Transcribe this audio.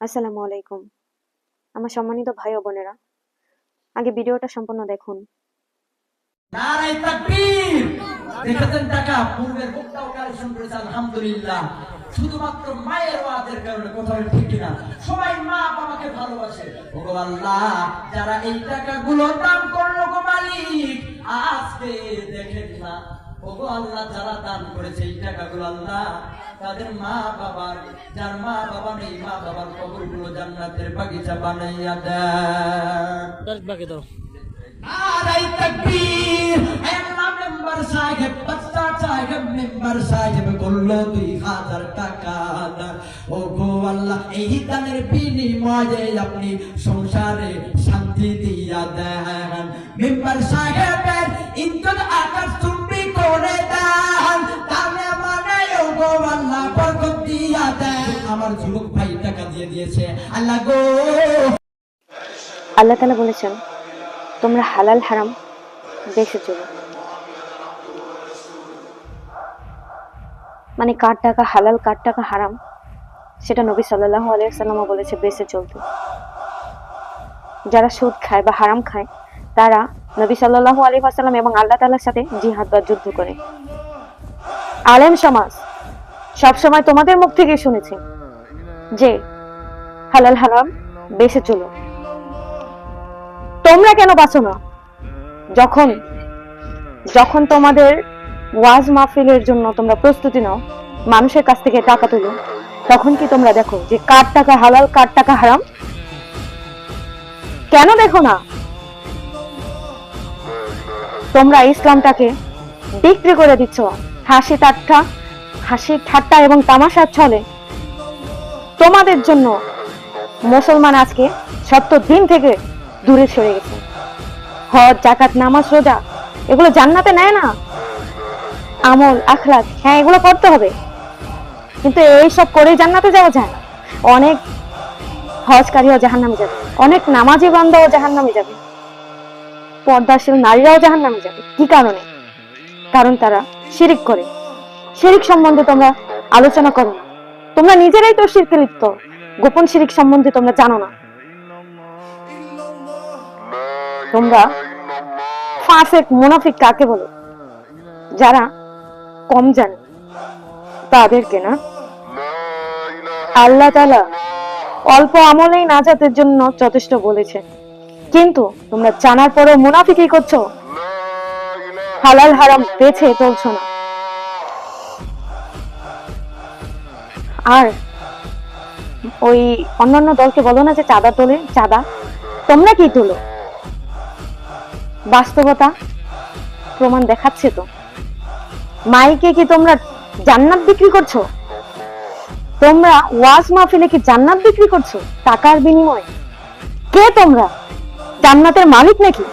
আসসালামু আলাইকুম। আমার সম্মানিত ভাই ও বোনেরা, আগে ভিডিওটা সম্পূর্ণ দেখুন। করেছে শুধুমাত্র মায়ের কারণে কোথাও ঠিক কিনা? সবাই মা বাবাকে ভালোবাসে। যারা এই টাকাগুলো দান করল গো মালিক, আজকে দেখেন না আল্লাহ, যারা দান করেছে এই টাকাগুলো আল্লাহ তাদের মা বাবার যার মা বাবা নেই মা বাবার কবরগুলো জান্নাতের বাগিচা বানাইয়া দেয় নারাই তাকবীর আল্লাহ মেম্বার সাহেব বাচ্চা সাহেব মেম্বার সাহেব করল দুই হাজার টাকা ও গো আল্লাহ এই দানের বিনিময়ে আপনি সংসারে শান্তি দিয়া দেন। মেম্বার সাহেবের ইজ্জত আকাশ আমার যুবক ভাই টাকা দিয়ে দিয়েছে। আল্লাহ গো। আল্লাহ তালা বলেছেন, তোমরা হালাল, হারাম বেশি চলো মানে কার টাকা হালাল, কার টাকা হারাম, সেটা নবী সাল্লাহ আলিয়াল্লামও বলেছে বেঁচে চলতে যারা সুদ খায় বা হারাম খায়, তারা নবী সাল্লাহ আলী আসাল্লাম এবং আল্লাহ তালার সাথে জিহাদ বা যুদ্ধ করে। আলেম সমাজ, সবসময় তোমাদের মুখ থেকে শুনেছি যে হালাল হারাম বেঁচে চলো। তোমরা কেন বাঁচো না? যখন যখন তোমাদের ওয়াজ মাহফিলের জন্য তোমরা প্রস্তুতি নাও, মানুষের কাছ থেকে টাকা তুলো, তখন কি তোমরা দেখো যে কার টাকা হালাল, কার টাকা হারাম? কেন দেখো না? তোমরা ইসলামটাকে বিক্রি করে দিচ্ছ। হাসি ঠাট্টা হাসি ঠাট্টা এবং তামাশার ছলে তোমাদের জন্য মুসলমান আজকে সত্তর দিন থেকে দূরে সরে গেছে। হজ, জাকাত, নামাজ, রোজা, এগুলো জান্নাতে নেয় না। আমল আখলাক হ্যাঁ এগুলো করতে হবে। কিন্তু এইসব করেই জান্নাতে যাওয়া যায়। অনেক হজকারীও জাহান নামে যাবে। অনেক নামাজি বান্দাও জাহান নামে যাবে। পর্দাশীল নারীরাও জাহান নামে যাবে। কি কারণে? কারণ তারা শিরিক করে। শিরিক সম্বন্ধে তোমরা আলোচনা করো তোমরা নিজেরাই তো শিরকে লিপ্ত। গোপন শিরিক সম্বন্ধে তোমরা জানো না। তোমরা ফাসেক মুনাফিক কাকে বলো? যারা কম জানে। তাদেরকে না? আল্লাহ তাআলা অল্প আমলেই নাজাতের জন্য যথেষ্ট বলেছে কিন্তু তোমরা জানার পরেও মুনাফিকি করছ। হালাল হারাম বেছে চলছো না। আর ওই অন্যান্য দলকে বলো না যে চাঁদা তোলে, চাঁদা। তোমরা কি তোলো? বাস্তবতা প্রমাণ দেখাচ্ছে তো। মাইকে কি তোমরা জান্নাত বিক্রি করছ? তোমরা ওয়াজ মাহফিলে কি জান্নাত বিক্রি করছ? টাকার বিনিময়ে। কে তোমরা? জান্নাতের মালিক নাকি?